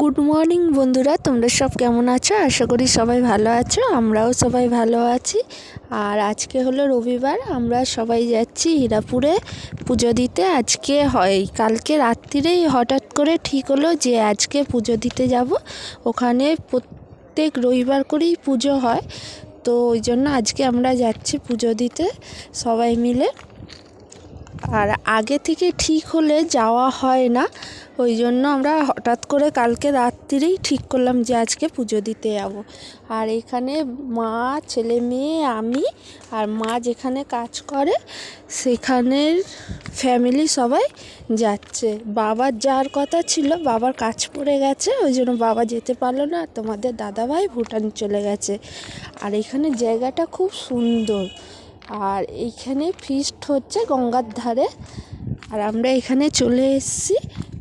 Good morning বন্ধুরা, তোমরা সব কেমন আছো? আশা করি সবাই ভালো আছো, আমরাও সবাই ভালো আছি। আর আজকে হলো রবিবার, আমরা সবাই যাচ্ছি হীরাপুরে পুজো দিতে। আজকে হয়, কালকে রাত্রিরেই হঠাৎ করে ঠিক হলো যে আজকে পুজো দিতে যাব। ওখানে প্রত্যেক রবিবার করেই পুজো হয়, তো ওই জন্য আজকে আমরা যাচ্ছি পুজো দিতে সবাই মিলে। আর আগে থেকে ঠিক হলে যাওয়া হয় না। ওই জন্য আমরা হঠাৎ করে কালকে রাত্রিরেই ঠিক করলাম যে আজকে পুজো দিতে যাব। আর এখানে মা, ছেলে মেয়ে, আমি আর মা যেখানে কাজ করে, সেখানের ফ্যামিলি সবাই যাচ্ছে। বাবার যাওয়ার কথা ছিল, বাবার কাজ পড়ে গেছে, ওই জন্য বাবা যেতে পারল না, তোমাদের দাদাভাই ভুটান চলে গেছে। আর এখানে জায়গাটা খুব সুন্দর। আর এইখানে ফিস্ট হচ্ছে গঙ্গার ধারে। আর আমরা এখানে চলে এসেছি।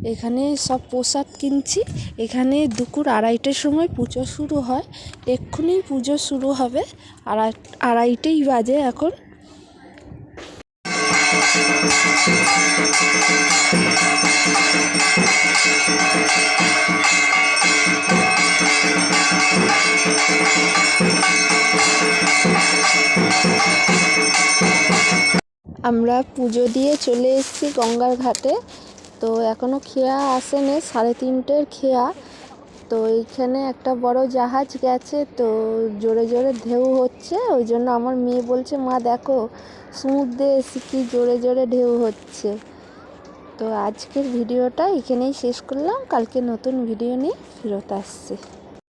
এখানে সব প্রসাদ কিনছি। এখানে দুপুর আড়াইটের সময় পুজো শুরু হয়। এক্ষুনি পুজো শুরু হবে। আড়াই আড়াইটেই বাজে এখন। আমরা পুজো দিয়ে চলে এসেছি গঙ্গার ঘাটে। তো এখনও খেয়া আসেনি, সাড়ে তিনটের খেয়া। তো এইখানে একটা বড় জাহাজ গেছে, তো জোরে জোরে ঢেউ হচ্ছে। ওই জন্য আমার মেয়ে বলছে, মা, দেখো, সমুদ্রে এসে কি জোরে জোরে ঢেউ হচ্ছে। তো আজকের ভিডিওটা এখানেই শেষ করলাম। কালকে নতুন ভিডিও নিয়ে ফেরত আসছে।